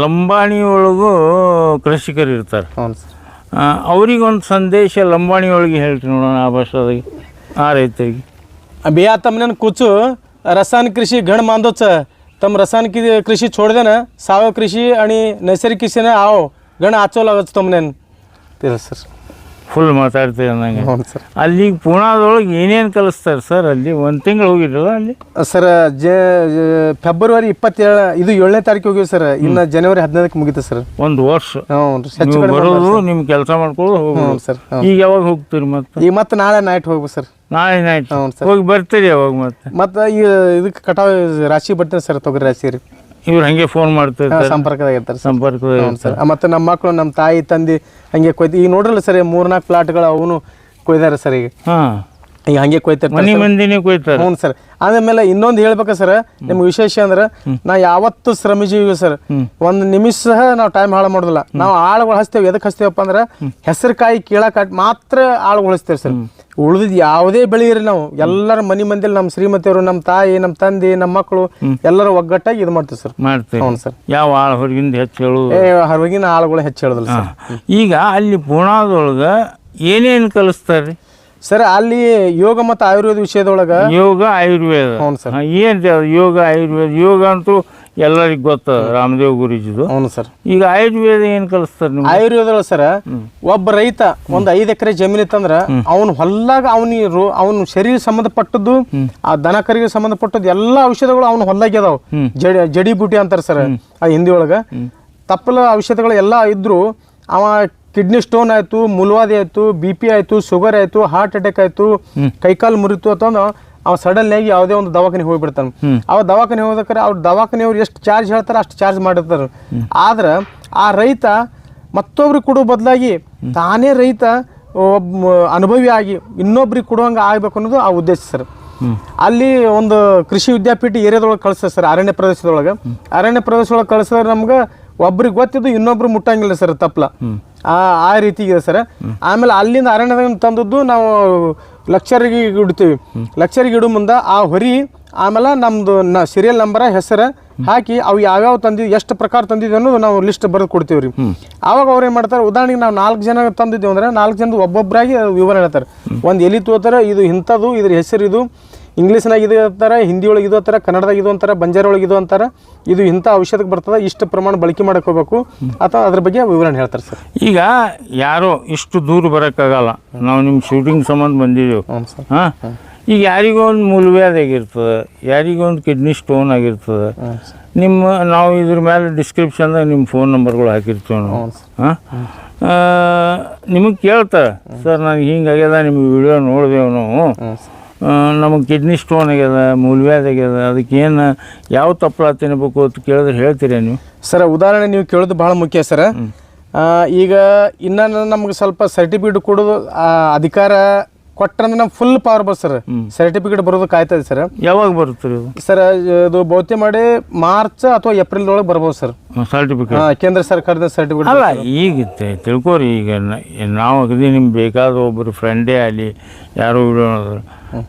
ಲಂಬಾಣಿ ಒಳಗೂ ಕೃಷಿಕರು ಇರ್ತಾರೆ ಹ್ಞೂ ಸರ್ ಅವ್ರಿಗೊಂದು ಸಂದೇಶ ಲಂಬಾಣಿ ಒಳಗೆ ಹೇಳ್ರಿ ನೋಡೋಣ ಆ ಭಾಷೆದಾಗೆ ಆ ರೈತರಿಗೆ अभी आता हमने कुछ रसायन कृषी घण मानदोच तम रसायन की कृषी छोड दे ना सावयव कृषी आणि नैसर्गिक कृषीने आओ घण आचो लागत तुमने ते सर ಫುಲ್ ಮಾತಾಡ್ತೀವಿ ಅನ್ನಂಗೆ ಹ್ಞೂ ಸರ್. ಅಲ್ಲಿ ಪೂನಾದೊಳಗೆ ಏನೇನು ಕಲಿಸ್ತಾರೆ ಸರ್ ಅಲ್ಲಿ? ಒಂದು ತಿಂಗಳು ಹೋಗಿರಲ್ಲ ಅಲ್ಲಿ? ಸರ್ ಜ ಫೆಬ್ರವರಿ ಇಪ್ಪತ್ತೇಳು ಇದು ಏಳನೇ ತಾರೀಕು ಹೋಗಿವಿ ಸರ್. ಇನ್ನು ಜನವರಿ ಹದಿನೈದಕ್ಕೆ ಮುಗೀತು ಸರ್. ಒಂದು ವರ್ಷ. ಹ್ಞೂ ರೀ ಹೆಚ್ಚು ನೀವು ಕಡಿಮೆ ಬರೋದು ನಿಮ್ಮ ಕೆಲಸ ಮಾಡ್ಕೊಳ್ಳೋದು ಹೋಗೋದು ಸರ್ ಈಗ ಯಾವಾಗ ಹೋಗ್ತೀರಿ ಮತ್ತೆ? ಈಗ ಮತ್ತೆ ನಾಳೆ ನೈಟ್ ಹೋಗ್ಬೇಕು ಸರ್. ನಾಳೆ ನೈಟ್ ಹ್ಞೂ ಸರ್. ಹೋಗಿ ಬರ್ತೀರಿ ಯಾವಾಗ ಮತ್ತೆ? ಮತ್ತೆ ಈ ಇದಕ್ಕೆ ಕಟಾವು ರಾಶಿ ಬರ್ತೀನಿ ಸರ್ ತೊಗರಿ ರಾಶಿ ರೀ. ಇವ್ರು ಹಂಗೆ ಫೋನ್ ಮಾಡ್ತಿರ್ತಾರೆ ಸಂಪರ್ಕದಾಗ ಇರ್ತಾರೆ. ಸಂಪರ್ಕ ಸರ್. ಮತ್ತು ನಮ್ಮ ಮಕ್ಕಳು ನಮ್ಮ ತಾಯಿ ತಂದಿ ಹಂಗೆ ಕೊಯ್ದು ಈಗ ನೋಡ್ರಲ್ಲ ಸರ್ ಮೂರ್ನಾಲ್ಕು ಪ್ಲಾಟ್ಗಳು ಅವನು ಕೊಯ್ದಾರೆ ಸರ್ ಈಗ. ಹಾಂ. ಈಗ ಹಂಗೆ ಕೊಯ್ತಾರೆ ಮನೆ ಮಂದಿನೇ ಕೊಯ್ತಾರೆ. ಹ್ಞೂ ಸರ್. ಆಮೇಲೆ ಇನ್ನೊಂದು ಹೇಳ್ಬೇಕ ಸರ್ ನಿಮ್ಗೆ ವಿಶೇಷ ಅಂದ್ರೆ ನಾ ಯಾವತ್ತು ಶ್ರಮಜೀವಿ ಸರ್. ಒಂದು ನಿಮಿಷ ಸಹ ನಾವು ಟೈಮ್ ಹಾಳು ಮಾಡೋದಿಲ್ಲ. ನಾವು ಆಳುಗಳು ಹಚ್ತೇವೆ. ಎದಕ್ಕೆ ಹಚ್ತೇವಪ್ಪ ಅಂದ್ರೆ ಹೆಸರು ಕಾಯಿ ಕೀಳಕ್ಕೆ ಮಾತ್ರ ಆಳುಗಳು ಹಚ್ತೇವೆ ಸರ್. ಉಳಿದಿದ್ದು ಯಾವುದೇ ಬೆಳೆ ಇರಲಿ ನಾವು ಎಲ್ಲರ ಮನೆ ಮಂದಿಲಿ ನಮ್ಮ ಶ್ರೀಮತಿಯವರು ನಮ್ಮ ತಾಯಿ ನಮ್ಮ ತಂದೆ ನಮ್ಮ ಮಕ್ಕಳು ಎಲ್ಲರೂ ಒಗ್ಗಟ್ಟಾಗಿ ಇದು ಮಾಡ್ತೀವಿ ಸರ್. ಮಾಡ್ತೀವಿ. ಸರ್. ಯಾವ ಆಳು ಹೊರಗಿಂದ ಹೆಚ್ಚು ಹೇಳೋದು ಏ ಹೊರಗಿನ ಆಳುಗಳು ಹೆಚ್ಚು ಹೇಳೋದಿಲ್ಲ ಸರ್. ಈಗ ಅಲ್ಲಿ ಪುಣಾದೊಳಗೆ ಏನೇನು ಕಲಿಸ್ತಾರೆ ಸರ್ ಅಲ್ಲಿ ಯೋಗ ಮತ್ತು ಆಯುರ್ವೇದ ವಿಷಯದೊಳಗ ಯೋಗ ಆಯುರ್ವೇದ. ಹ್ಞೂ ಸರ್. ಏನು ಯೋಗ ಆಯುರ್ವೇದ ಯೋಗ ಅಂತೂ ಎಲ್ಲರಿಗೂ ಗೊತ್ತ ರಾಮದೇವ್ ಗುರುಜಿದು. ಅವನು ಸರ್. ಈಗ ಆಯುರ್ವೇದ ಏನು ಕಲಿಸ್ತಾರೆ ನಿಮ್ಗೆ? ಆಯುರ್ವೇದ ಸರ ಒಬ್ಬ ರೈತ ಒಂದು ಐದು ಎಕರೆ ಜಮೀನ್ ಇತ್ತಂದ್ರ ಅವನು ಹೊಲ್ಲಾಗ ಅವನಿ ಅವನ ಶರೀರ ಸಂಬಂಧಪಟ್ಟದ್ದು ಆ ದನ ಕರಿಗೆ ಸಂಬಂಧಪಟ್ಟದ್ದು ಎಲ್ಲಾ ಔಷಧಗಳು ಅವನು ಹೊಲ್ದಾಗ ಅದಾವ ಜಡಿ ಜಡಿ ಬೂಟಿ ಅಂತಾರೆ ಸರ್ ಆ ಹಿಂದಿ ಒಳಗ. ತಪ್ಪಲ ಔಷಧಗಳು ಎಲ್ಲಾ ಇದ್ರು ಅವ ಕಿಡ್ನಿ ಸ್ಟೋನ್ ಆಯಿತು ಮುಲ್ವಾದಿ ಆಯಿತು ಬಿ ಪಿ ಆಯಿತು ಶುಗರ್ ಆಯಿತು ಹಾರ್ಟ್ ಅಟ್ಯಾಕ್ ಆಯಿತು ಕೈಕಾಲು ಮುರಿತು ಅಂತಂದು ಅವ ಸಡನ್ ಆಗಿ ಯಾವುದೇ ಒಂದು ದವಾಖಾನೆ ಹೋಗ್ಬಿಡ್ತಾನೆ. ಅವ ದವಾಖಾನೆ ಹೋಗ್ಬೇಕಾರೆ ಅವ್ರ ದವಾಖಾನೆಯವ್ರು ಎಷ್ಟು ಚಾರ್ಜ್ ಹೇಳ್ತಾರೆ ಅಷ್ಟು ಚಾರ್ಜ್ ಮಾಡಿರ್ತಾರೆ. ಆದ್ರೆ ಆ ರೈತ ಮತ್ತೊಬ್ರಿಗೆ ಕೊಡೋ ಬದಲಾಗಿ ತಾನೇ ರೈತ ಒಬ್ಬ ಅನುಭವಿ ಆಗಿ ಇನ್ನೊಬ್ರಿಗೆ ಕೊಡುವಂಗೆ ಆಗ್ಬೇಕು ಅನ್ನೋದು ಆ ಉದ್ದೇಶ ಸರ್. ಅಲ್ಲಿ ಒಂದು ಕೃಷಿ ವಿದ್ಯಾಪೀಠ ಏರಿಯಾದೊಳಗೆ ಕಳಿಸ್ತದೆ ಸರ್ ಅರಣ್ಯ ಪ್ರದೇಶದೊಳಗೆ. ಅರಣ್ಯ ಪ್ರದೇಶದೊಳಗೆ ಕಳಿಸಿದ್ರೆ ನಮ್ಗೆ ಒಬ್ರಿಗೆ ಗೊತ್ತಿದ್ದು ಇನ್ನೊಬ್ರು ಮುಟ್ಟಂಗಿಲ್ಲ ಸರ್ ತಪ್ಪಲ ಆ ಆ ರೀತಿ ಇದೆ ಸರ್. ಆಮೇಲೆ ಅಲ್ಲಿಂದ ಅರಣ್ಯದಾಗ ತಂದದ್ದು ನಾವು ಲಕ್ಷರಿಗೆ ಇಡ್ತೀವಿ. ಲಕ್ಷರಿಗೆ ಇಡೋ ಮುಂದೆ ಆ ಹೊರಿ ಆಮೇಲೆ ನಮ್ಮದು ನ ಸೀರಿಯಲ್ ನಂಬರ ಹೆಸರು ಹಾಕಿ ಅವು ಯಾವ್ಯಾವ ತಂದಿದ್ದು ಎಷ್ಟು ಪ್ರಕಾರ ತಂದಿದ್ವಿ ಅನ್ನೋದು ನಾವು ಲಿಸ್ಟ್ ಬರೆದು ಕೊಡ್ತೀವಿ ರೀ. ಆವಾಗ ಅವ್ರು ಏನು ಮಾಡ್ತಾರೆ ಉದಾಹರಣೆಗೆ ನಾವು ನಾಲ್ಕು ಜನ ತಂದಿದ್ದೇವೆ ಅಂದ್ರೆ ನಾಲ್ಕು ಜನದ ಒಬ್ಬೊಬ್ಬರಾಗಿ ವಿವರ ಹೇಳ್ತಾರೆ. ಒಂದು ಎಲಿ ತೋತಾರೆ ಇದು ಇಂಥದ್ದು ಇದ್ರ ಹೆಸರು ಇದು ಇಂಗ್ಲೀಷ್ನಾಗ ಇದು ಅಂತಾರೆ ಹಿಂದಿ ಒಳಗೆ ಇದು ಅಂತಾರೆ ಕನ್ನಡದಾಗ ಇದು ಅಂತಾರೆ ಬಂಜಾರ ಒಳಗೆ ಇದು ಅಂತಾರೆ ಇದು ಇಂಥ ಔಷಧಕ್ಕೆ ಬರ್ತದೆ ಇಷ್ಟು ಪ್ರಮಾಣ ಬಳಕೆ ಮಾಡಕ್ಕೆ ಹೋಗ್ಬೇಕು. ಅಥವಾ ಅದ್ರ ಬಗ್ಗೆ ವಿವರಣೆ ಹೇಳ್ತಾರೆ ಸರ್. ಈಗ ಯಾರೋ ಇಷ್ಟು ದೂರ ಬರೋಕ್ಕಾಗಲ್ಲ. ನಾವು ನಿಮ್ಮ ಶೂಟಿಂಗ್ ಸಂಬಂಧ ಬಂದಿದ್ದೀವಿ ಹಾಂ? ಈಗ ಯಾರಿಗೋ ಒಂದು ಮೂಲವ್ಯಾಧಿ ಆಗಿರ್ತದೆ ಯಾರಿಗೋ ಒಂದು ಕಿಡ್ನಿ ಸ್ಟೋನ್ ಆಗಿರ್ತದೆ. ನಿಮ್ಮ ನಾವು ಇದ್ರ ಮೇಲೆ ಡಿಸ್ಕ್ರಿಪ್ಷನ್ದಾಗ ನಿಮ್ಮ ಫೋನ್ ನಂಬರ್ಗಳು ಹಾಕಿರ್ತೀವಿ ನಾವು. ಹಾಂ? ನಿಮಗೆ ಕೇಳ್ತಾರೆ ಸರ್ ನನಗೆ ಹಿಂಗಾಗ್ಯದ ನಿಮ್ಮ ವಿಡಿಯೋ ನೋಡಿದೆವು ನಾವು. ನಮಗೆ ಕಿಡ್ನಿ ಸ್ಟೋನ್ ಆಗ್ಯದ ಮೂಲವ್ಯಾಧಿ ಆಗ್ಯದ ಅದಕ್ಕೆ ಏನು ಯಾವ ತಪ್ಪಲ ತಿನ್ನಬೇಕು ಅಂತ ಕೇಳಿದ್ರೆ ಹೇಳ್ತೀರಾ ನೀವು? ಸರ್ ಉದಾಹರಣೆ ನೀವು ಕೇಳೋದು ಭಾಳ ಮುಖ್ಯ ಸರ್. ಈಗ ಇನ್ನು ನಮ್ಗೆ ಸ್ವಲ್ಪ ಸರ್ಟಿಫಿಕೇಟ್ ಕೊಡೋದು ಅಧಿಕಾರ ಕೊಟ್ಟರಂದ್ರೆ ನಮ್ಗೆ ಫುಲ್ ಪವರ್ ಬರ್ ಸರ್. ಸರ್ಟಿಫಿಕೇಟ್ ಬರೋದು ಕಾಯ್ತದೆ ಸರ್. ಯಾವಾಗ ಬರುತ್ತೆ ಸರ್ ಇದು ಬಹುತೇಕ ಮಾಡಿ ಮಾರ್ಚ್ ಅಥವಾ ಏಪ್ರಿಲ್ ಒಳಗೆ ಬರ್ಬೋದು ಸರ್. ಸರ್ಟಿಫಿಕೇಟ್ ಕೇಂದ್ರ ಸರ್ಕಾರದ ಸರ್ಟಿಫಿಕೇಟ್ ಅಲ್ಲ ಈಗ ತಿಳ್ಕೊರಿ ಈಗ ನಾವು ಅಗದಿ ನಿಮ್ಗೆ ಬೇಕಾದ ಒಬ್ಬರು ಫ್ರೆಂಡೇ ಆಗಲಿ ಯಾರೋ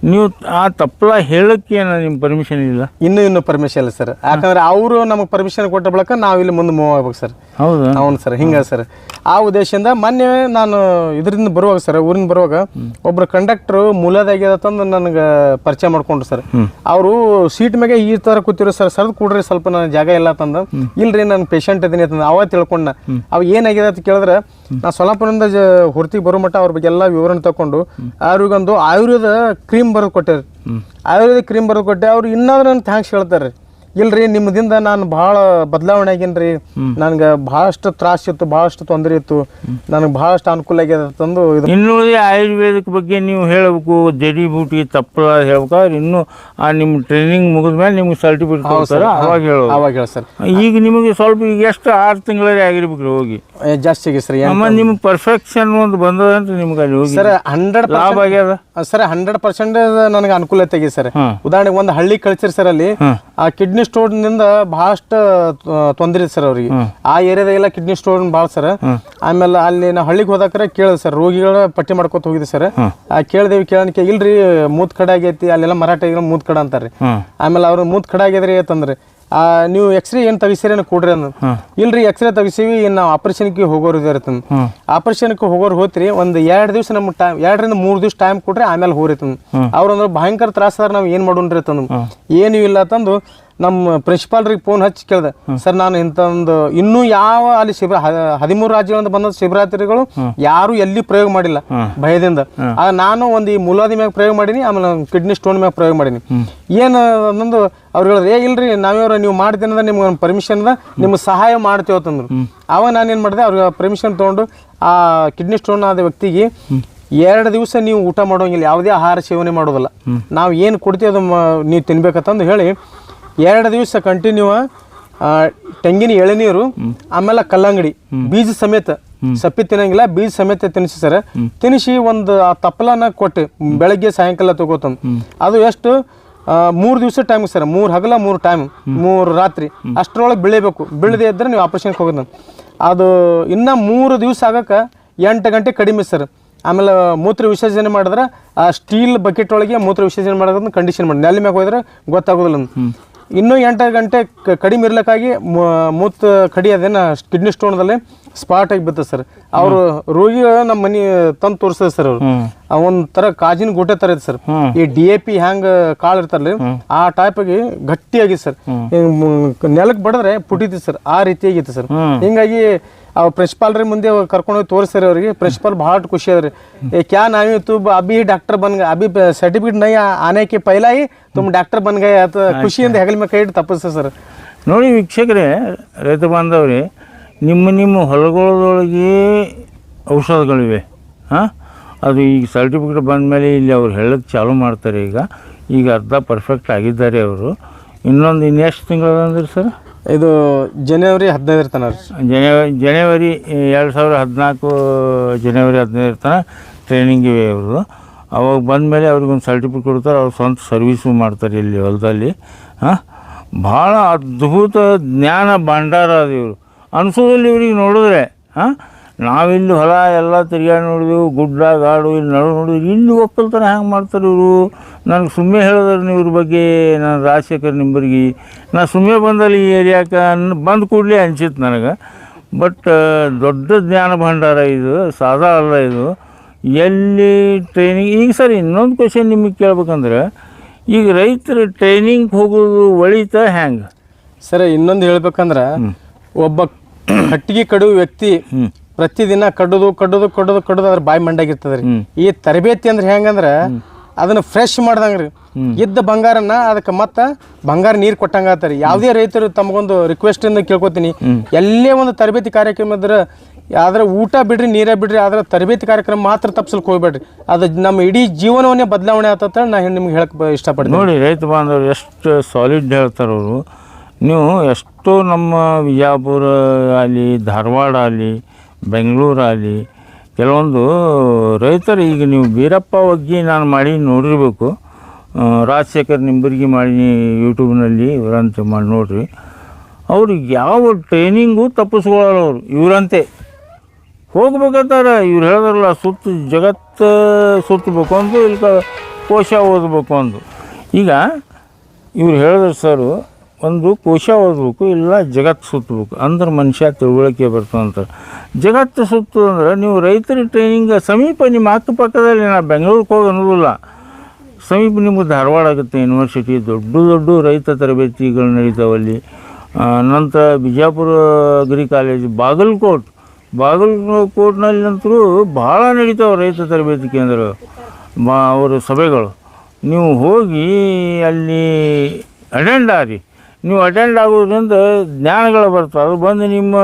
ನೀವು ಆ ತಪ್ಪಲ ಹೇಳಕ್ಕೆ ನಿಮ್ಮ ಪರ್ಮಿಷನ್ ಇಲ್ಲ? ಇನ್ನು ಇನ್ನು ಪರ್ಮಿಷನ್ ಇಲ್ಲ ಸರ್ ಯಾಕಂದ್ರೆ ಅವರು ನಮಗೆ ಪರ್ಮಿಷನ್ ಕೊಟ್ಟ ಬಳಕ ನಾವು ಇಲ್ಲಿ ಮುಂದೆ ಮೂವ್ ಆಗ್ಬೇಕು ಸರ್ ಹೌದು? ಅವ್ನು ಸರ್ ಹಿಂಗ ಸರ್ ಆ ಉದ್ದೇಶದಿಂದ ಮೊನ್ನೆ ನಾನು ಇದರಿಂದ ಬರುವಾಗ ಸರ್ ಊರಿಂದ ಬರುವಾಗ ಒಬ್ರು ಕಂಡಕ್ಟರ್ ಮೂಲದಾಗ್ಯದಂದು ನನಗೆ ಪರಿಚಯ ಮಾಡ್ಕೊಂಡ್ರು ಸರ್ ಅವರು ಸೀಟ್ ಮ್ಯಾಗೆ ಈ ತರ ಕೂತಿರೋ ಸರ್ ಸರ್ದು ಕೂಡ್ರಿ ಸ್ವಲ್ಪ ನನ್ನ ಜಾಗ ಇಲ್ಲ ತಂದು. ಇಲ್ರಿ ನಾನು ಪೇಷಂಟ್ ಇದೀನಿ ಅಂತಂದು ಅವಾಗ ತಿಳ್ಕೊಂಡ. ಅವ ಏನಾಗಿದೆ ಅಂತ ಕೇಳಿದ್ರೆ ನಾ ಸೊಲಾಪುರದಿಂದ ಹೊರತಿಗೆ ಬರೋ ಮಟ್ಟ ಅವ್ರ ಬಗ್ಗೆ ಎಲ್ಲ ವಿವರಣೆ ತಗೊಂಡು ಅವ್ರಿಗೊಂದು ಆಯುರ್ವೇದ ಕ್ರೀಮ್ ಬರೆದು ಕೊಟ್ಟೆ ಆಯುರ್ವೇದ ಕ್ರೀಮ್ ಬರೆದು ಕೊಟ್ಟೆ ಅವ್ರು ಇನ್ನಾದ್ರೂ ನನ್ನ ಥ್ಯಾಂಕ್ಸ್ ಹೇಳ್ತಾರೆ ಇಲ್ರಿ ನಿಮ್ಮದಿಂದ ನಾನು ಬಹಳ ಬದಲಾವಣೆ ಆಗೇನ್ರಿ. ನನ್ಗೆ ಭಾಳಷ್ಟು ತ್ರಾಸ ಇತ್ತು ಭಾಳಷ್ಟು ತೊಂದರೆ ಇತ್ತು. ನನಗೆ ಬಹಳಷ್ಟು ಅನುಕೂಲ ಆಗ್ಯದ ತಂದು ಇದು. ಇನ್ನುಳಿದ ಆಯುರ್ವೇದಕ್ಕೆ ಬಗ್ಗೆ ನೀವು ಹೇಳಬೇಕು ಜಡಿ ಬೂಟಿ ತಪ್ಪಲ ಹೇಳ್ಬೇಕಾದ್ರೆ ಇನ್ನೂ ಆ ನಿಮ್ಮ ಟ್ರೈನಿಂಗ್ ಮುಗಿದ ಮೇಲೆ ನಿಮ್ಗೆ ಸರ್ಟಿಫಿಕೇಟ್ ಕೊಡ್ತಾರೆ. ಅವಾಗ ಹೇಳೋದು. ಅವಾಗ ಹೇಳ ಸರ್. ಈಗ ನಿಮಗೆ ಸ್ವಲ್ಪ ಈಗ ಎಷ್ಟು ಆರು ತಿಂಗಳಲ್ಲಿ ಆಗಿರ್ಬೇಕು ಹೋಗಿ. ಜಾಸ್ತಿ ಆಗಿ ಸರ್ ನಮ್ಮ ನಿಮ್ಮ ಪರ್ಫೆಕ್ಷನ್ ಒಂದು ಬಂದದಂತ ನಿಮ್ಗೆ ಅಲ್ಲಿ ಹೋಗಿ. ಸರ್ ಹಂಡ್ರೆಡ್ ಲಾಭ ಆಗ್ಯದ? ಸರ್ ಹಂಡ್ರೆಡ್ ಪರ್ಸೆಂಟ್ ನನಗೆ ಅನುಕೂಲತೆ ಆಗಿ ಸರ್. ಹಾಂ. ಉದಾಹರಣೆಗೆ ಒಂದು ಹಳ್ಳಿ ಕಳಿಸಿರಿ ಸರ್ ಅಲ್ಲಿ. ಆ ಕಿಡ್ನಿ ಸ್ಟೋನ್ನಿಂದ ಬಹಳಷ್ಟು ತೊಂದರೆ ಇದೆ ಸರ್ ಅವ್ರಿಗೆ. ಆ ಏರಿಯಾದಾಗೆಲ್ಲ ಕಿಡ್ನಿ ಸ್ಟೋನ್ ಭಾಳ ಸರ್ ಆಮೇಲೆ ಅಲ್ಲಿ ನಾ ಹಳ್ಳಿಗೆ ಹೋದಾಕ್ರೆ ಕೇಳಿದೆ ಸರ್ ರೋಗಿಗಳ ಪಟ್ಟಿ ಮಾಡ್ಕೊತ ಹೋಗಿದೆ ಸರ್ ಆ ಕೇಳ್ದೇವಿ ಕೇಳಿಕೆ ಇಲ್ರಿ ಮೂತ್ ಕಡೆ ಆಗೈತಿ ಅಲ್ಲೆಲ್ಲ ಮರಾಠಿಗೆಲ್ಲ ಮೂತ್ ಕಡೆ ಅಂತಾರೆ ಆಮೇಲೆ ಅವ್ರು ಮೂತ್ ಕಡೆ ಆಗ್ಯದ್ರಿ ಅಂತಂದ್ರೆ ನೀವು ಎಕ್ಸ್ ರೇ ಏನ್ ಅನ್ನೋ ಕೊಡ್ರಿ ಅಂದ್ ಇಲ್ರಿ ಎಕ್ಸ್ರೇ ತೆಗಿಸೀವಿ ಇನ್ನು ನಾವು ಆಪರೇಷನ್ಗೆ ಹೋಗೋರು ಆಪರೇಷನ್ ಆಪರೇಷನ್ಗೆ ಹೋಗೋರು ಹೋತ್ರಿ ಒಂದು ಎರಡು ದಿವಸ ನಮ್ಮ ಟೈಮ್ ಎರಡರಿಂದ ಮೂರು ದಿವಸ ಟೈಮ್ ಕೊಟ್ರೆ ಆಮೇಲೆ ಹೋರಿತಂದ್. ಅವ್ರಂದ್ರೆ ಅವ್ರು ಅಂದ್ರೆ ಭಯಂಕರ ತ್ರಾಸದಾರ ನಾವು ಏನು ಮಾಡೋಣ್ರಿ ತಂದು ಏನೂ ಇಲ್ಲ ತಂದು ನಮ್ಮ ಪ್ರಿನ್ಸಿಪಾಲ್ರಿಗೆ ಫೋನ್ ಹಚ್ಚಿ ಕೇಳಿದೆ ಸರ್ ನಾನು ಇಂಥ ಒಂದು ಇನ್ನೂ ಯಾವ ಅಲ್ಲಿ ಶಿಬಿರ ಹದಿಮೂರು ರಾಜ್ಯಗಳಿಂದ ಬಂದ ಶಿಬಿರಾತ್ರಿಗಳು ಯಾರು ಎಲ್ಲಿ ಪ್ರಯೋಗ ಮಾಡಿಲ್ಲ ಭಯದಿಂದ. ಆಗ ನಾನು ಒಂದು ಈ ಮುಲಾದಿ ಮ್ಯಾಗ ಪ್ರಯೋಗ ಮಾಡೀನಿ ಆಮೇಲೆ ಕಿಡ್ನಿ ಸ್ಟೋನ್ ಮ್ಯಾಗ ಪ್ರಯೋಗ ಮಾಡೀನಿ. ಏನು ಅನ್ನೊಂದು ಅವ್ರು ಹೇಳಿದ್ರೆ ಏ ಇಲ್ರಿ ನಾವೇವ್ರ ನೀವು ಮಾಡ್ತೀನಿ ಅಂದ್ರೆ ನಿಮ್ಗೆ ಪರ್ಮಿಷನ್ ಅದ ನಿಮ್ಗೆ ಸಹಾಯ ಮಾಡ್ತೇವೆ ಅಂತಂದ್ರು. ಅವಾಗ ನಾನು ಏನು ಮಾಡಿದೆ ಅವ್ರಿಗೆ ಪರ್ಮಿಷನ್ ತೊಗೊಂಡು ಆ ಕಿಡ್ನಿ ಸ್ಟೋನ್ ಆದ ವ್ಯಕ್ತಿಗೆ ಎರಡು ದಿವಸ ನೀವು ಊಟ ಮಾಡೋಂಗಿಲ್ಲ ಯಾವುದೇ ಆಹಾರ ಸೇವನೆ ಮಾಡೋದಿಲ್ಲ. ನಾವು ಏನು ಕೊಡ್ತೀವಿ ಅದು ನೀವು ತಿನ್ಬೇಕಂತಂದು ಹೇಳಿ ಎರಡು ದಿವಸ ಕಂಟಿನ್ಯೂ ತೆಂಗಿನ ಎಳೆನೀರು ಆಮೇಲೆ ಕಲ್ಲಂಗಡಿ. ಬೀಜ ಸಮೇತ. ಸಪ್ಪಿ ತಿನ್ನಂಗಿಲ್ಲ ಬೀಜ ಸಮೇತ ತಿನ್ನಿಸಿ ಸರ್. ತಿನ್ನಿಸಿ ಒಂದು ಆ ತಪ್ಪಲನ ಕೊಟ್ಟು ಬೆಳಗ್ಗೆ ಸಾಯಂಕಾಲ ತಗೋತಂದು ಅದು ಎಷ್ಟು ಮೂರು ದಿವಸ ಟೈಮ್ ಸರ್. ಮೂರು ಹಗಲ ಮೂರು ಟೈಮ್ ಮೂರು ರಾತ್ರಿ. ಅಷ್ಟರೊಳಗೆ ಬೆಳಿಬೇಕು. ಬೆಳೆದೇ ಇದ್ರೆ ನೀವು ಆಪರೇಷನ್ಗೆ ಹೋಗೋದು ಅದು ಇನ್ನ ಮೂರು ದಿವಸ ಆಗಕ್ಕೆ ಎಂಟು ಗಂಟೆ ಕಡಿಮೆ ಸರ್. ಆಮೇಲೆ ಮೂತ್ರ ವಿಸರ್ಜನೆ ಮಾಡಿದ್ರೆ ಆ ಸ್ಟೀಲ್ ಬಕೆಟ್ ಒಳಗೆ ಮೂತ್ರ ವಿಸರ್ಜನೆ ಮಾಡೋದನ್ನ ಕಂಡೀಷನ್ ಮಾಡಿ. ನೆಲ ಮ್ಯಾಗ ಹೋದ್ರೆ ಗೊತ್ತಾಗೋದಿಲ್ಲ. ಇನ್ನೂ ಎಂಟು ಗಂಟೆ ಕಡಿಮೆ ಇರ್ಲಿಕ್ಕಾಗಿ ಮೂತ್ ಕಡಿ ಅದೇನ ಕಿಡ್ನಿ ಸ್ಟೋನ್ದಲ್ಲಿ ಸ್ಪಾಟ್ ಆಗಿ ಬಿತ್ತ ಸರ್. ಅವರು ರೋಗಿ ನಮ್ಮ ಮನೆ ತಂದು ತೋರಿಸ್ತದೆ ಸರ್ ಅವರು. ಒಂಥರ ಕಾಜಿನ ಗೋಟೆ ತರ ಇದೆ ಸರ್. ಈ ಡಿ ಎ ಪಿ ಹ್ಯಾಂಗ್ ಕಾಳು ಇರ್ತಾರಲ್ಲ ಆ ಟೈಪಾಗಿ ಗಟ್ಟಿಯಾಗಿ ಸರ್. ನೆಲಕ್ಕೆ ಬಡದ್ರೆ ಪುಟಿತಿ ಸರ್. ಆ ರೀತಿಯಾಗಿತ್ತು ಸರ್. ಹಿಂಗಾಗಿ ಅವ್ರು ಪ್ರಿನ್ಸಿಪಾಲ್ ರೀ ಮುಂದೆ ಕರ್ಕೊಂಡು ಹೋಗಿ ತೋರಿಸ್ತಾರೆ ಅವ್ರಿಗೆ. ಪ್ರಿನ್ಸಿಪಾಲ್ ಭಾಳ ಖುಷಿ ಅದ್ರಿ ಏ ಕ್ಯಾ ನಾವಿ ತು ಅಭಿ ಡಾಕ್ಟರ್ ಬನ್ ಅಬಿ ಸರ್ಟಿಫಿಕೇಟ್ ನೈ ಆನೆಕೆ ಪೈಲಾಯಿ ತುಮ್ ಡಾಕ್ಟರ್ ಬನ್ ಗೈ ಖುಷಿ ಖುಷಿಯಿಂದ ಹೆಗಲ ಮೇಲೆ ಕೈಟ್ ಇಟ್ಟು ಸರ್. ನೋಡಿ ವೀಕ್ಷಕರೇ ರೈತ ಬಾಂಧವ್ರಿ ನಿಮ್ಮ ನಿಮ್ಮ ಹೊಲಗಳೊಳಗೆ ಔಷಧಗಳಿವೆ. ಹಾಂ? ಅದು ಈಗ ಸರ್ಟಿಫಿಕೇಟ್ ಬಂದ ಮೇಲೆ ಇಲ್ಲಿ ಅವ್ರು ಹೇಳೋಕ್ಕೆ ಚಾಲೂ ಮಾಡ್ತಾರೆ ಈಗ. ಈಗ ಅರ್ಧ ಪರ್ಫೆಕ್ಟ್ ಆಗಿದ್ದಾರೆ ಅವರು. ಇನ್ನೊಂದು ಇನ್ನೆಷ್ಟು ತಿಂಗಳು ಅಂದ್ರೆ ಸರ್? ಇದು ಜನವರಿ ಹದಿನೈದರ ತನಕ ಜನವರಿ ಜನವರಿ ಎರಡು ಸಾವಿರ ಹದಿನಾಲ್ಕು ಜನವರಿ ಹದಿನೈದರ ತನಕ ಟ್ರೈನಿಂಗ್ ಇವೆ ಅವರು ಅವಾಗ ಬಂದಮೇಲೆ ಅವ್ರಿಗೊಂದು ಸರ್ಟಿಫಿಕೇಟ್ ಕೊಡ್ತಾರೆ, ಅವ್ರು ಸ್ವಂತ ಸರ್ವೀಸು ಮಾಡ್ತಾರೆ ಇಲ್ಲಿ ಹೊಲದಲ್ಲಿ. ಹಾಂ? ಭಾಳ ಅದ್ಭುತ ಜ್ಞಾನ ಭಂಡಾರ ಅದು ಇವರು ಅನ್ಸೋದಿಲ್ಲ ಇವ್ರಿಗೆ ನೋಡಿದ್ರೆ, ಹಾಂ? ನಾವಿಲ್ಲಿ ಹೊಲ ಎಲ್ಲ ತಿರ್ಗಾಡಿ ನೋಡಿದೆವು ಗುಡ್ಡ ಗಾಡು ಇಲ್ಲಿ ನಡು ನೋಡಿದ್ರು ಇಲ್ಲಿ ಒಕ್ಕಲ್ತನ ಹ್ಯಾಂಗೆ ಮಾಡ್ತಾರೆ ಇವರು? ನನಗೆ ಸುಮ್ಮನೆ ಹೇಳಿದ್ರು ನೀವು ಇವ್ರ ಬಗ್ಗೆ ನಾನು ರಾಜಶೇಖರ್ ನಿಂಬರ್ಗಿ. ನಾನು ಸುಮ್ಮನೆ ಬಂದಲ್ಲಿ ಈ ಏರಿಯಾಕ್ಕೆ ಬಂದ ಕೂಡಲೇ ಅನಿಸಿತ್ತು ನನಗೆ. ಬಟ್ ದೊಡ್ಡ ಜ್ಞಾನ ಭಂಡಾರ ಇದು ಸಾದಾ ಅಲ್ಲ ಇದು. ಎಲ್ಲಿ ಟ್ರೈನಿಂಗ್ ಈಗ ಸರ್ ಇನ್ನೊಂದು ಕ್ವೆಶನ್ ನಿಮಗೆ ಕೇಳ್ಬೇಕಂದ್ರೆ ಈಗ ರೈತರು ಟ್ರೈನಿಂಗ್ ಹೋಗೋದು ಒಳಿತ ಹ್ಯಾಂಗೆ? ಸರ್ ಇನ್ನೊಂದು ಹೇಳ್ಬೇಕಂದ್ರೆ ಒಬ್ಬ ಕಟ್ಟಿಗೆ ಕಡು ವ್ಯಕ್ತಿ ಪ್ರತಿದಿನ ಕಡ್ದು ಕಡ್ದು ಕಡ್ದು ಕಡ್ದು ಅದ್ರ ಬಾಯಿ ಮಂಡಾಗಿರ್ತದ್ರಿ. ಈ ತರಬೇತಿ ಅಂದ್ರೆ ಹೆಂಗಂದ್ರ ಅದನ್ನ ಫ್ರೆಶ್ ಮಾಡ್ದಂಗ್ರಿ. ಇದ್ದ ಬಂಗಾರನ್ನ ಅದಕ್ಕೆ ಮತ್ತ ಬಂಗಾರ ನೀರು ಕೊಟ್ಟಂಗ ಆತಾರಿ. ಯಾವುದೇ ರೈತರು ತಮಗೊಂದು ರಿಕ್ವೆಸ್ಟ್ ಇಂದ ಕೇಳ್ಕೊತೀನಿ. ಎಲ್ಲೇ ಒಂದು ತರಬೇತಿ ಕಾರ್ಯಕ್ರಮ ಇದ್ರೆ ಆದ್ರೆ ಊಟ ಬಿಡ್ರಿ ನೀರೇ ಬಿಡ್ರಿ ಆದ್ರೆ ತರಬೇತಿ ಕಾರ್ಯಕ್ರಮ ಮಾತ್ರ ತಪ್ಸಲ್ಕ್ ಹೋಗ್ಬೇಡ್ರಿ. ಅದು ನಮ್ಮ ಇಡೀ ಜೀವನವನ್ನೇ ಬದಲಾವಣೆ ಆತಂತ ನಾ ನಿಮ್ಗೆ ಹೇಳಕ್ ಇಷ್ಟಪಡ್ತೀನಿ. ನೋಡಿ ರೈತ ಬಾಂಧವರು ಎಷ್ಟು ಸಾಲಿಡ್ ಹೇಳ್ತಾರೆ ಅವರು. ನೀವು ಎಷ್ಟೋ ನಮ್ಮ ವಿಜಯಪುರ ಆಗಲಿ ಧಾರವಾಡ ಆಗಲಿ ಬೆಂಗಳೂರು ಆಗಲಿ ಕೆಲವೊಂದು ರೈತರು, ಈಗ ನೀವು ಬೀರಪ್ಪ ಒಗ್ಗಿ ನಾನು ಮಾಡಿ ನೋಡಿರ್ಬೇಕು. ರಾಜಶೇಖರ್ ನಿಂಬರ್ಗಿ ಮಾಡಿ ಯೂಟ್ಯೂಬ್ನಲ್ಲಿ ಇವರಂತೆ ಮಾಡಿ ನೋಡಿರಿ. ಅವ್ರಿಗೆ ಯಾವ ಟ್ರೈನಿಂಗು ತಪ್ಪಿಸ್ಕೊಳ್ಳಲ್ಲ ಅವರು, ಇವರಂತೆ. ಹೋಗ್ಬೇಕಂತಾರೆ, ಇವ್ರು ಹೇಳಿದ್ರಲ್ಲ, ಸುತ್ತ ಜಗತ್ತು ಸುತ್ತಬೇಕು ಅಂದು ಇಲ್ಲಿ ಕೋಶ ಓದಬೇಕು ಅಂದು. ಈಗ ಇವ್ರು ಹೇಳಿದ್ರು ಸರು, ಒಂದು ಕೋಶ ಓದಬೇಕು, ಇಲ್ಲ ಜಗತ್ತು ಸುತ್ತಬೇಕು, ಅಂದ್ರೆ ಮನುಷ್ಯ ತಿಳುವಳಿಕೆ ಬರ್ತದಂತಾರೆ ಜಗತ್ತು ಸುತ್ತು ಅಂದ್ರೆ ನೀವು ರೈತರ ಟ್ರೈನಿಂಗ್ ಸಮೀಪ ನಿಮ್ಮ ಅಕ್ಕಪಕ್ಕದಲ್ಲಿ ನಾನು ಬೆಂಗಳೂರಿಗೆ ಹೋಗಿ ಅನ್ನೋದಿಲ್ಲ. ಸಮೀಪ ನಿಮ್ಗೆ ಧಾರವಾಡ ಆಗುತ್ತೆ ಯೂನಿವರ್ಸಿಟಿ ದೊಡ್ಡ ದೊಡ್ಡ ರೈತ ತರಬೇತಿಗಳು ನಡೀತಾವಲ್ಲಿ ನಂತರ ಬಿಜಾಪುರ ಅಗ್ರಿ ಕಾಲೇಜ್ ಬಾಗಲಕೋಟ್. ಬಾಗಲಕೋಟ್ನಲ್ಲಿ ಅಂತೂ ಭಾಳ ನಡೀತಾವೆ ರೈತ ತರಬೇತಿ ಕೇಂದ್ರ ಬಾ, ಅವರ ಸಭೆಗಳು. ನೀವು ಹೋಗಿ ಅಲ್ಲಿ ಅಟೆಂಡ್ ಆಗಿ ನೀವು ಅಟೆಂಡ್ ಆಗೋದ್ರಿಂದ ಜ್ಞಾನಗಳು ಬರ್ತವೆ. ಅದು ಬಂದು ನಿಮ್ಮ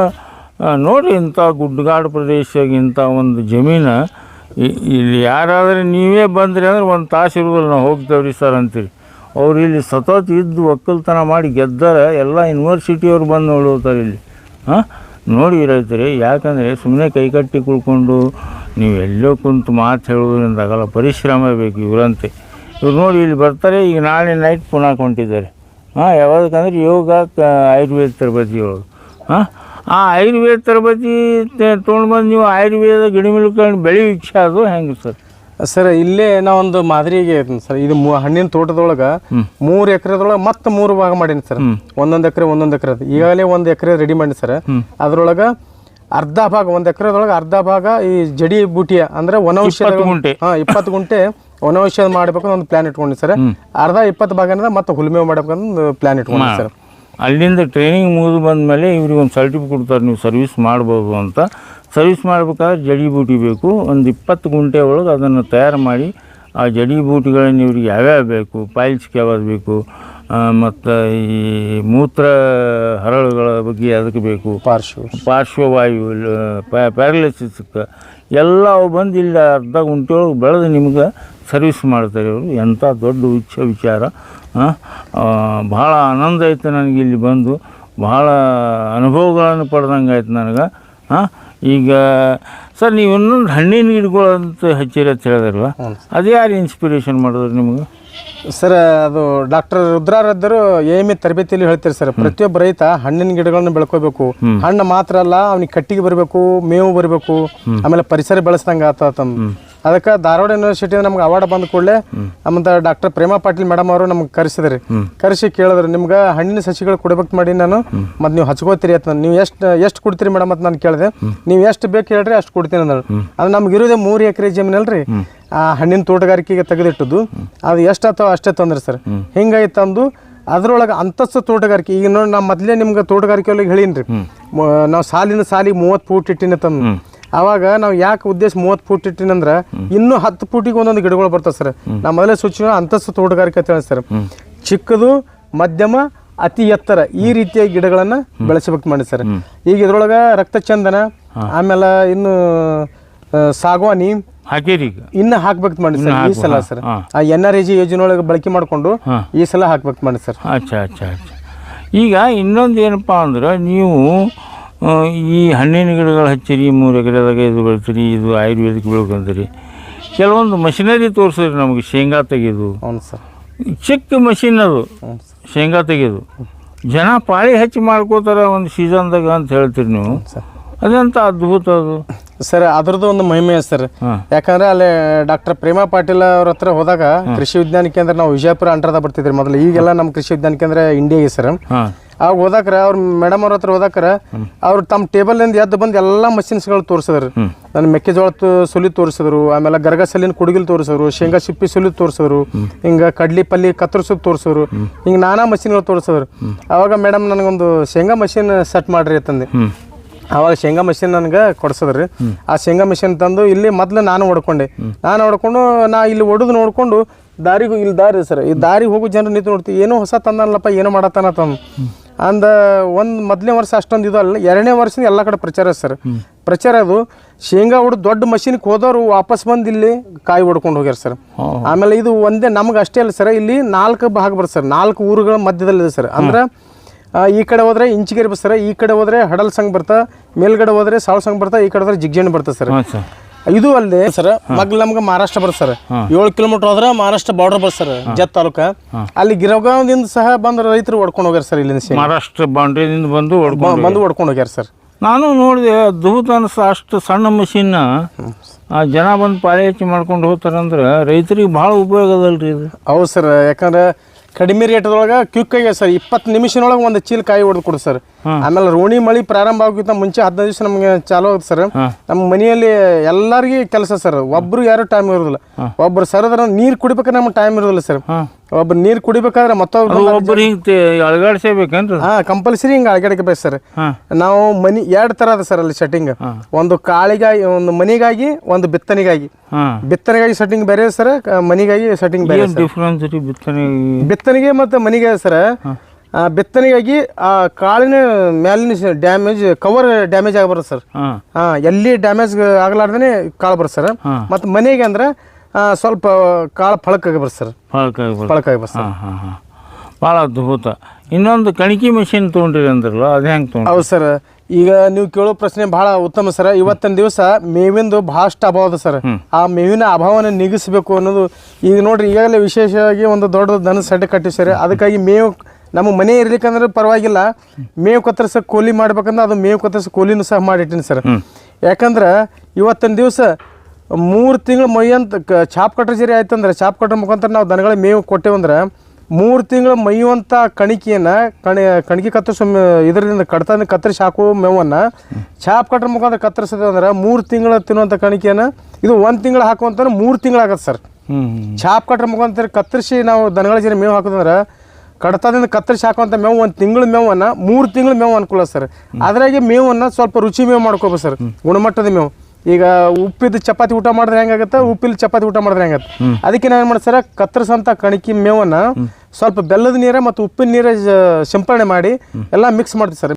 ಆ, ನೋಡ್ರಿ ಇಂಥ ಗುಡ್ಡಗಾಡು ಪ್ರದೇಶ ಇಂಥ ಒಂದು ಜಮೀನು ಇಲ್ಲಿ ಯಾರಾದರೂ ನೀವೇ ಬಂದ್ರಿ ಅಂದ್ರೆ ಒಂದು ತಾಸು ಇರೋದಿಲ್ಲ ನಾವು ಹೋಗ್ತೇವ್ರಿ ಸರ್ ಅಂತೀರಿ. ಅವ್ರು ಇಲ್ಲಿ ಸತತ ಇದ್ದು ಒಕ್ಕಲ್ತನ ಮಾಡಿ ಗೆದ್ದಾರ ಎಲ್ಲ ಯೂನಿವರ್ಸಿಟಿಯವ್ರು ಬಂದು ನೋಡ್ತಾರೆ ಇಲ್ಲಿ. ಹಾಂ ನೋಡಿ ರೈತರಿ ಯಾಕಂದರೆ ಸುಮ್ಮನೆ ಕೈಕಟ್ಟಿ ಕುಳ್ಕೊಂಡು ನೀವು ಎಲ್ಲೋ ಕುಂತು ಮಾತು ಹೇಳೋದ್ರಿಂದ ಆಗಲ್ಲ ಪರಿಶ್ರಮ ಬೇಕು ಇವರಂತೆ. ಇವ್ರು ನೋಡಿ ಇಲ್ಲಿ ಬರ್ತಾರೆ ಈಗ ನಾಳೆ ನೈಟ್ ಪುನಃ ಹೊಂಟಿದ್ದಾರೆ ಹಾಂ ಯಾವಾಗಂದ್ರೆ ಯೋಗ ಆಯುರ್ವೇದ ತರಬೇತಿ ಹೇಳೋದು ಹಾಂ ಆ ಆಯುರ್ವೇದ ತರಬೇತಿ ತೊಗೊಂಡು ಬಂದು ನೀವು ಆಯುರ್ವೇದ ಗಿಡಮಿಲ್ಕೊಂಡು ಬೆಳೆ ಇಚ್ಛೆ ಅದು ಹೆಂಗೆ ಸರ್? ಸರ್ ಇಲ್ಲೇ ನಾ ಒಂದು ಮಾದರಿಗೆ ಸರ್ ಇದು ಹಣ್ಣಿನ ತೋಟದೊಳಗೆ ಮೂರು ಎಕರೆದೊಳಗೆ ಮತ್ತೆ ಮೂರು ಭಾಗ ಮಾಡೀನಿ ಸರ್. ಒಂದೊಂದು ಎಕರೆ ಒಂದೊಂದು ಎಕರೆ ಈಗಾಗಲೇ ಒಂದು ಎಕರೆ ರೆಡಿ ಮಾಡಿ ಸರ್. ಅದರೊಳಗೆ ಅರ್ಧ ಭಾಗ ಒಂದು ಎಕರೆದೊಳಗೆ ಅರ್ಧ ಭಾಗ ಈ ಜಡಿ ಬೂಟಿಯ ಅಂದ್ರೆ ಇಪ್ಪತ್ತು ಗುಂಟೆ. ಹಾ ಇಪ್ಪತ್ತು ಗುಂಟೆ ವನೌಷಧ ಮಾಡ್ಬೇಕು ಒಂದು ಪ್ಲಾನ್ ಇಟ್ಕೊಂಡಿ ಸರ್. ಅರ್ಧ ಇಪ್ಪತ್ತು ಭಾಗನ ಮತ್ತೆ ಹುಲ್ಮೆ ಮಾಡಬೇಕು ಅಂತ ಒಂದು ಪ್ಲಾನ್ ಇಟ್ಕೊಂಡಿ ಸರ್. ಅಲ್ಲಿಂದ ಟ್ರೈನಿಂಗ್ ಮುಗಿದು ಬಂದಮೇಲೆ ಇವ್ರಿಗೆ ಒಂದು ಸರ್ಟಿಫಿಕೇಟ್ ಕೊಡ್ತಾರೆ ನೀವು ಸರ್ವಿಸ್ ಮಾಡ್ಬೋದು ಅಂತ. ಸರ್ವಿಸ್ ಮಾಡ್ಬೇಕಾದ್ರೆ ಜಡಿ ಬೂಟಿ ಬೇಕು. ಒಂದು ಇಪ್ಪತ್ತು ಗುಂಟೆ ಒಳಗೆ ಅದನ್ನು ತಯಾರು ಮಾಡಿ ಆ ಜಡಿ ಬೂಟಿಗಳನ್ನು ಇವ್ರಿಗೆ ಯಾವ್ಯಾವ ಬೇಕು? ಪೈಲ್ಸ್ಗೆ ಯಾವ್ದು ಬೇಕು? ಮತ್ತು ಈ ಮೂತ್ರ ಹರಳುಗಳ ಬಗ್ಗೆ ಅದಕ್ಕೆ ಬೇಕು? ಪಾರ್ಶ್ವ. ಪಾರ್ಶ್ವವಾಯು ಪ್ಯಾರಲಿಸಿಸ್ಗೆ ಎಲ್ಲ ಅವು ಬಂದು ಇಲ್ಲಿ ಅರ್ಧ ಗುಂಟೆ ಒಳಗೆ ಬೆಳೆದು ನಿಮ್ಗೆ ಸರ್ವಿಸ್ ಮಾಡ್ತಾರೆ ಅವರು ಎಂಥ ದೊಡ್ಡ ಉಚ್ಚ ವಿಚಾರ ಭಾಳ ಆನಂದ ಆಯಿತು ನನಗೆ ಇಲ್ಲಿ ಬಂದು. ಭಾಳ ಅನುಭವಗಳನ್ನು ಪಡೆದಂಗೆ ಆಯ್ತು ನನಗೆ ಹಾಂ? ಈಗ ಸರ್ ನೀವು ಇನ್ನೊಂದು ಹಣ್ಣಿನ ಗಿಡಗಳು ಅಂತ ಹಚ್ಚಿರಿ ಅಂತ ಹೇಳಿದ್ರಲ್ವ ಅದು ಯಾರು ಇನ್ಸ್ಪಿರೇಷನ್ ಮಾಡಿದ್ರು ನಿಮಗೆ? ಸರ್ ಅದು ಡಾಕ್ಟರ್ ರುದ್ರಾರದ್ದರು ಏಮಿ ತರಬೇತಿಯಲ್ಲಿ ಹೇಳ್ತಾರೆ ಸರ್. ಪ್ರತಿಯೊಬ್ಬ ರೈತ ಹಣ್ಣಿನ ಗಿಡಗಳನ್ನು ಬೆಳ್ಕೋಬೇಕು. ಹಣ್ಣು ಮಾತ್ರ ಅಲ್ಲ ಅವ್ನಿಗೆ ಕಟ್ಟಿಗೆ ಬರಬೇಕು ಮೇವು ಬರಬೇಕು ಆಮೇಲೆ ಪರಿಸರ ಬೆಳೆಸ್ದಂಗೆ ಆತಂದು ಅದಕ್ಕೆ ಧಾರವಾಡ ಯೂನಿವರ್ಸಿಟಿ ನಮ್ಗೆ ಅವಾರ್ಡ್ ಬಂದ ಕೂಡಲೇ ನಮ್ಮಂತ ಡಾಕ್ಟರ್ ಪ್ರೇಮಾ ಪಾಟೀಲ್ ಮೇಡಮ್ ಅವರು ನಮ್ಗೆ ಕರೆಸಿದ್ರಿ. ಕರೆಸಿ ಕೇಳಿದ್ರು, ನಿಮ್ಗೆ ಹಣ್ಣಿನ ಸಸಿಗಳು ಕೊಡ್ಬೇಕು ಮಾಡಿ ನಾನು, ಮತ್ತೆ ನೀವು ಹಚ್ಕೋತೀರಿ ಅಂತ ನೀವು ಎಷ್ಟು ಎಷ್ಟು ಕೊಡ್ತೀರಿ ಮೇಡಮ್ ಅಂತ ನಾನು ಕೇಳಿದೆ. ನೀವು ಎಷ್ಟು ಬೇಕು ಹೇಳ್ರಿ ಅಷ್ಟು ಕೊಡ್ತೀನಿ ಅಂದ್ರು ಅದು ನಮ್ಗೆ ಇರೋದೇ ಮೂರು ಎಕರೆ ಜಮೀನಲ್ರಿ. ಆ ಹಣ್ಣಿನ ತೋಟಗಾರಿಕೆಗೆ ತೆಗೆದಿಟ್ಟದ್ದು. ಅದು ಎಷ್ಟಾತೋ ಅಷ್ಟೇ ತಂದ್ರಿ ಸರ್. ಹಿಂಗಾಗಿ ತಂದು ಅದ್ರೊಳಗೆ ಅಂತಸ್ತು ತೋಟಗಾರಿಕೆ, ಈಗ ನೋಡಿ ನಾ ಮೊದಲೇ ನಿಮ್ಗೆ ತೋಟಗಾರಿಕೆ ಹೇಳೀನಿ ರೀ ನಾವು ಸಾಲಿನ ಸಾಲಿಗೆ ಮೂವತ್ತು ಫೂಟ್ ಇಟ್ಟಿನ ತಂದು. ಅವಾಗ ನಾವು ಯಾಕೆ ಉದ್ದೇಶ ಮೂವತ್ತು ಫೂಟ್ ಇಟ್ಟಿನಂದ್ರೆ ಇನ್ನೂ ಹತ್ತು ಫೂಟಿಗೆ ಒಂದೊಂದು ಗಿಡಗಳು ಬರ್ತವೆ ಸರ್. ನಮ್ಮ ಮೊದಲೇ ಸೂಚನೆ ಅಂತಸ್ತು ತೋಟಗಾರಿಕೆ ಅಂತ ಹೇಳಿ ಸರ್. ಚಿಕ್ಕದು ಮಧ್ಯಮ ಅತಿ ಎತ್ತರ ಈ ರೀತಿಯ ಗಿಡಗಳನ್ನ ಬೆಳೆಸಬೇಕು ಮಾಡಿ ಸರ್. ಈಗ ಇದ್ರೊಳಗೆ ರಕ್ತ ಚಂದನ ಆಮೇಲೆ ಇನ್ನು ಸಾಗುವಾನಿ ಇನ್ನ ಹಾಕ್ಬೇಕು ಮಾಡಿ ಸರ್ ಈ ಸಲ ಸರ್. ಆ ಎನ್ ಆರ್ ಎ ಜಿ ಯೋಜನೆ ಒಳಗೆ ಬಳಕೆ ಮಾಡಿಕೊಂಡು ಈ ಸಲ ಹಾಕ್ಬೇಕು ಮಾಡಿ ಸರ್. ಅಚ್ಚಾ ಅಚ್ಚಾ ಅಚ್ಚಾ. ಈಗ ಇನ್ನೊಂದು ಏನಪ್ಪ ಅಂದ್ರೆ ನೀವು ಈ ಹಣ್ಣಿನ ಗಿಡಗಳು ಹಚ್ಚಿರಿ ಮೂರು ಎಕರೆದಾಗ ಇದು ಬೆಳಿತೀರಿ ಇದು ಆಯುರ್ವೇದಿಕ್ ಬೆಳ್ಕೊಂತೀರಿ ಕೆಲವೊಂದು ಮಷಿನರಿ ತೋರಿಸಿದ್ರಿ ನಮಗೆ ಶೇಂಗಾ ತೆಗೆದು. ಸರ್. ಚಿಕ್ಕ ಮಷಿನ್ ಅದು. ಶೇಂಗಾ ತೆಗೆಯೋದು ಜನ ಪಾಳಿ ಹೆಚ್ಚು ಮಾಡ್ಕೋತಾರೆ ಒಂದು ಸೀಸನ್ದಾಗ ಅಂತ ಹೇಳ್ತೀರಿ ನೀವು. ಅದಂತ ಅದ್ಭುತ ಅದು. ಸರ್ ಅದ್ರದ್ದು ಒಂದು ಮಹಿಮೆ ಸರ್. ಯಾಕಂದ್ರೆ ಅಲ್ಲಿ ಡಾಕ್ಟರ್ ಪ್ರೇಮಾ ಪಾಟೀಲ್ ಅವ್ರ ಹತ್ರ ಹೋದಾಗ ಕೃಷಿ ವಿಜ್ಞಾನ ಕೇಂದ್ರ ನಾವು ವಿಜಯಪುರ ಅಂಟರ್ದ ಬರ್ತಿದ್ರಿ ಮೊದಲು. ಈಗೆಲ್ಲ ನಮ್ಮ ಕೃಷಿ ವಿಜ್ಞಾನ ಕೇಂದ್ರ ಇಂಡಿಯಾಗೆ ಸರ್. ಹಾಂ ಅವಾಗ ಹೋದಾಕ್ರ ಅವ್ರ ಮೇಡಮ್ ಅವ್ರ ಹತ್ರ ಓದಾಕ್ರ ಅವ್ರು ತಮ್ಮ ಟೇಬಲಿಂದ ಎದ್ದು ಬಂದು ಎಲ್ಲ ಮಷಿನ್ಸ್ಗಳು ತೋರಿಸಿದ್ರು. ನನ್ನ ಮೆಕ್ಕೆಜೋಳ ಸುಲಿ ತೋರಿಸಿದ್ರು ಆಮೇಲೆ ಗರಗಸಲಿನ ಕುಡುಗಿಲ್ ತೋರಿಸಿದ್ರು ಶೇಂಗಾ ಸಿಪ್ಪಿ ಸುಲಿ ತೋರಿಸಿದ್ರು ಹಿಂಗೆ ಕಡ್ಲಿ ಪಲ್ಲಿ ಕತ್ತರಿಸೋದು ತೋರಿಸಿದ್ರು ಹಿಂಗೆ ನಾನಾ ಮಷಿನ್ಗಳು ತೋರಿಸಿದ್ರು. ಅವಾಗ ಮೇಡಮ್ ನನಗೊಂದು ಶೇಂಗಾ ಮಷಿನ್ ಸೆಟ್ ಮಾಡ್ರಿ ಅಂತಂದೆ. ಅವಾಗ ಶೇಂಗಾ ಮಷಿನ್ ನನಗೆ ಕೊಡ್ಸದ್ರಿ. ಆ ಶೇಂಗಾ ಮಷಿನ್ ತಂದು ಇಲ್ಲಿ ಮೊದಲು ನಾನು ಹೊಡ್ಕೊಂಡೆ. ನಾನು ಹೊಡ್ಕೊಂಡು ನಾ ಇಲ್ಲಿ ಹೊಡೆದು ನೋಡ್ಕೊಂಡು ದಾರಿಗೂ ಇಲ್ಲಿ ದಾರಿ ಸರ್ ಈ ದಾರಿಗೆ ಹೋಗೋ ಜನರು ನಿಂತು ನೋಡ್ತೀವಿ ಏನೋ ಹೊಸ ತಂದನಲ್ಲಪ್ಪ ಏನೋ ಮಾಡತ್ತಾನ ತಂದು. ಅಂದ ಒಂದು ಮೊದಲನೇ ವರ್ಷ ಅಷ್ಟೊಂದು ಇದು ಅಲ್ಲ ಎರಡನೇ ವರ್ಷದ ಎಲ್ಲ ಕಡೆ ಪ್ರಚಾರ ಸರ್. ಪ್ರಚಾರ ಅದು ಶೇಂಗಾ ಹೊಡೆದು ದೊಡ್ಡ ಮಷೀನ್ಗೆ ಹೋದವರು ವಾಪಸ್ ಬಂದು ಇಲ್ಲಿ ಕಾಯಿ ಹೊಡ್ಕೊಂಡು ಹೋಗ್ಯಾರ ಸರ್. ಆಮೇಲೆ ಇದು ಒಂದೇ ನಮ್ಗೆ ಅಷ್ಟೇ ಅಲ್ಲ ಸರ್ ಇಲ್ಲಿ ನಾಲ್ಕು ಭಾಗ ಬರುತ್ತೆ ಸರ್ ನಾಲ್ಕು ಊರುಗಳ ಮಧ್ಯದಲ್ಲಿದೆ ಸರ್. ಅಂದ್ರೆ ಈ ಕಡೆ ಹೋದ್ರೆ ಇಂಚಿಗೆ ಇರ್ಬೇಕು ಸರ್ ಈ ಕಡೆ ಹೋದ್ರೆ ಹಡಲ್ ಸಂಘ ಬರ್ತಾ ಮೇಲ್ಗಡೆ ಹೋದ್ರೆ ಸಾವ್ ಸಂಘ ಬರ್ತಾ ಈ ಕಡೆ ಹೋದ್ರೆ ಜಿಗ್ಜಣ್ ಬರ್ತದೆ ಸರ್. ಇದು ಅಲ್ಲದೆ ಸರ್ ಮಗ್ಲು ನಮ್ಗೆ ಮಹಾರಾಷ್ಟ್ರ ಬರ್ತ ಸರ್. ಏಳು ಕಿಲೋಮೀಟರ್ ಹೋದ್ರೆ ಮಹಾರಾಷ್ಟ್ರ ಬಾರ್ಡರ್ ಬರ್ತ ಸರ್ ಜತ್ ತಾಲೂಕ. ಅಲ್ಲಿ ಗಿರಗಾಂವದಿಂದ ಸಹ ಬಂದ್ರ ರೈತರು ಹೊಡ್ಕೊಂಡು ಹೋಗ್ಯಾರ ಸರ್ ಇಲ್ಲಿಂದ. ಮಹಾರಾಷ್ಟ್ರ ಬೌಂಡ್ರಿಯಿಂದ ಬಂದು ಬಂದು ಹೊಡ್ಕೊಂಡು ಹೋಗ್ಯಾರ ಸರ್. ನಾನು ನೋಡಿದೆ ದೂತ ಅನ್ಸ ಅಷ್ಟು ಸಣ್ಣ ಮಷಿನ್ನ ಆ ಜನ ಬಂದು ಪಾಳೆ ಹೆಚ್ಚು ಮಾಡ್ಕೊಂಡು ಹೋಗ್ತಾರಂದ್ರೆ ರೈತರಿಗೆ ಭಾಳ ಉಪಯೋಗ ಅದಲ್ರಿ ಇದು. ಹೌದು ಸರ್ ಯಾಕಂದ್ರೆ ಕಡಿಮೆ ರೇಟ್ದೊಳಗೆ ಕ್ವಿಕ್ ಆಗಿ ಸರ್ ಇಪ್ಪತ್ತು ನಿಮಿಷನೊಳಗೆ ಒಂದು ಚೀಲ ಕಾಯಿ ಹೊಡೆದು ಕೊಡು ಸರ್. ಆಮೇಲೆ ರೋಣಿ ಮಳಿ ಪ್ರಾರಂಭ ಆಗೋಕ್ಕಿಂತ ಮುಂಚೆ ಹದಿನೈದು ದಿವಸ ನಮಗೆ ಚಾಲು ಆಗುತ್ತೆ ಸರ್. ನಮ್ಮ ಮನೆಯಲ್ಲಿ ಎಲ್ಲರಿಗೆ ಕೆಲಸ ಸರ್ ಒಬ್ರು ಯಾರು ಟೈಮ್ ಇರೋದಿಲ್ಲ. ಒಬ್ರು ಸರದ್ರ ನೀರು ಕುಡಿಬೇಕಾದ್ರೆ ನಮ್ಗೆ ಟೈಮ್ ಇರೋದಿಲ್ಲ ಸರ್. ಹಾಂ ಒಬ್ರು ನೀರು ಕುಡಿಬೇಕಾದ್ರೆ ಮತ್ತೊಬ್ಬರು ಒಬ್ಬರು ಹಿಂಗೆ ಅಳಗಾಡ್ಸೇಬೇಕೇನ್ರಿ? ಹಾ ಕಂಪಲ್ಸರಿ ಹಿಂಗೆ ಅಳಗಡಿಕೆ ಬೇಕು ಸರ್. ನಾವು ಮನಿ ಎರಡು ಥರ ಅದ ಸರ್ ಅಲ್ಲಿ ಸೆಟ್ಟಿಂಗ್ ಒಂದು ಕಾಳಿಗಾಗಿ ಒಂದು ಮನಿಗಾಗಿ ಒಂದು ಬಿತ್ತನೆಗಾಗಿ. ಬಿತ್ತನೆಗಾಗಿ ಸೆಟ್ಟಿಂಗ್ ಬೇರೆ ಸರ್ ಮನಿಗಾಗಿ ಸೆಟ್ಟಿಂಗ್ ಬೇರೆ ಡಿಫ್ರೆನ್ಸ್ ಬಿತ್ತನೆ? ಬಿತ್ತನೆಗೆ ಮತ್ತು ಮನೆಗೆ ಸರ್ ಆ, ಬಿತ್ತನೆಗಾಗಿ ಆ ಕಾಳಿನ ಮ್ಯಾಲಿನ ಡ್ಯಾಮೇಜ್ ಕವರ್ ಡ್ಯಾಮೇಜ್ ಆಗಬಾರ್ದು ಸರ್. ಹಾಂ. ಎಲ್ಲಿ ಡ್ಯಾಮೇಜ್ ಆಗಲಾರ್ದೇ ಕಾಳು ಬರುತ್ತೆ ಸರ್. ಮತ್ತು ಮನೆಗೆ ಅಂದ್ರೆ ಸ್ವಲ್ಪ ಕಾಳು ಫಳಕಾಗಿ ಬರ್ತದೆ ಸರ್. ಫಳಕಾಗಿ ಬರ್ತದೆ. ಫಳಕಾಗಿ ಹಾಂ ಹಾಂ ಹಾಂ. ಭಾಳ ಅದ್ಭುತ. ಇನ್ನೊಂದು ಕಣಿಕಿ ಮಷಿನ್ ತೊಗೊಂಡಿರಿ ಅಂದ್ರಲ್ಲ ಅದು ಹೆಂಗೆ ತೊಗೊಂಡು ಹೌದು ಸರ್. ಈಗ ನೀವು ಕೇಳೋ ಪ್ರಶ್ನೆ ಬಹಳ ಉತ್ತಮ ಸರ್. ಇವತ್ತಿನ ದಿವಸ ಮೇವಿಂದು ಭಾಳಷ್ಟು ಅಭಾವ ಅದ ಸರ್. ಆ ಮೇವಿನ ಅಭಾವನ ನೀಗಿಸಬೇಕು ಅನ್ನೋದು ಈಗ ನೋಡ್ರಿ ಈಗಾಗಲೇ ವಿಶೇಷವಾಗಿ ಒಂದು ದೊಡ್ಡ ದನ ಸೆಡ್ ಕಟ್ಟಿವಿ ಸರ್ ಅದಕ್ಕಾಗಿ ಮೇವು ನಮ್ಮ ಮನೆ ಇರ್ಲಿಕ್ಕಂದ್ರೆ ಪರವಾಗಿಲ್ಲ. ಮೇವು ಕತ್ತರಿಸ ಕೂಲಿ ಮಾಡ್ಬೇಕಂದ್ರೆ ಅದು ಮೇವು ಕತ್ತರಿಸ ಕೂಲಿನೂ ಸಹ ಮಾಡಿಟ್ಟಿನಿ ಸರ್. ಯಾಕಂದ್ರೆ ಇವತ್ತಿನ ದಿವಸ ಮೂರು ತಿಂಗಳು ಮೈಯಂತ ಕ- ಚಾಪ್ ಕಟ್ರ ಜರಿ ಆಯ್ತಂದ್ರೆ ಚಾಪ್ ಕಟ್ರ ಮುಖಾಂತರ ನಾವು ದನಗಳ ಮೇವು ಕೊಟ್ಟೇವಂದ್ರೆ ಮೂರು ತಿಂಗಳು ಮೈಯುವಂಥ ಕಣಿಕೆಯನ್ನು ಕಣಿ ಕಣಿಕೆ ಕತ್ತರಿಸೋ ಮೇ- ಇದರಿಂದ ಕಡ್ತದಿಂದ ಕತ್ತರಿಸಿ ಹಾಕುವ ಮೇವನ್ನು ಚಾಪ್ ಕಟ್ರ ಮುಖಾಂತರ ಕತ್ತರಿಸಿದೆ ಅಂದ್ರೆ ಮೂರು ತಿಂಗಳು ತಿನ್ನುವಂಥ ಕಣಿಕೆಯನ್ನು ಇದು ಒಂದು ತಿಂಗಳು ಹಾಕುವಂತ ಮೂರು ತಿಂಗಳಾಗತ್ತೆ ಸರ್. ಚಾಪ್ ಕಟ್ರ ಮುಖಾಂತರ ಕತ್ತರಿಸಿ ನಾವು ದನಗಳ ಜರಿ ಮೇವು ಹಾಕೋದಂದ್ರೆ ಕಡತದಿಂದ ಕತ್ತರಿಸಿ ಹಾಕುವಂಥ ಮೇವು ಒಂದು ತಿಂಗಳ ಮೇವನ್ನು ಮೂರು ತಿಂಗಳ ಮೇವು ಅನುಕೂಲ ಸರ್. ಅದ್ರಾಗೆ ಮೇವನ್ನು ಸ್ವಲ್ಪ ರುಚಿ ಮೇವು ಮಾಡ್ಕೋಬೇಕು ಸರ್. ಗುಣಮಟ್ಟದ ಮೇವು. ಈಗ ಉಪ್ಪಿದ ಚಪಾತಿ ಊಟ ಮಾಡಿದ್ರೆ ಹೆಂಗಾಗತ್ತೆ? ಉಪ್ಪಿಲ್ ಚಪಾತಿ ಊಟ ಮಾಡಿದ್ರೆ ಹೆಂಗತ್ತೆ ಅದಕ್ಕೆ ನಾವು ಏನು ಮಾಡಿ ಸರ್ ಕತ್ತರಿಸಂಥ ಕಣಕಿ ಮೇವನ್ನ ಸ್ವಲ್ಪ ಬೆಲ್ಲದ ನೀರ ಮತ್ತು ಉಪ್ಪಿನ ನೀರ ಸಿಂಪರಣೆ ಮಾಡಿ ಎಲ್ಲ ಮಿಕ್ಸ್ ಮಾಡ್ತೀವಿ ಸರ್.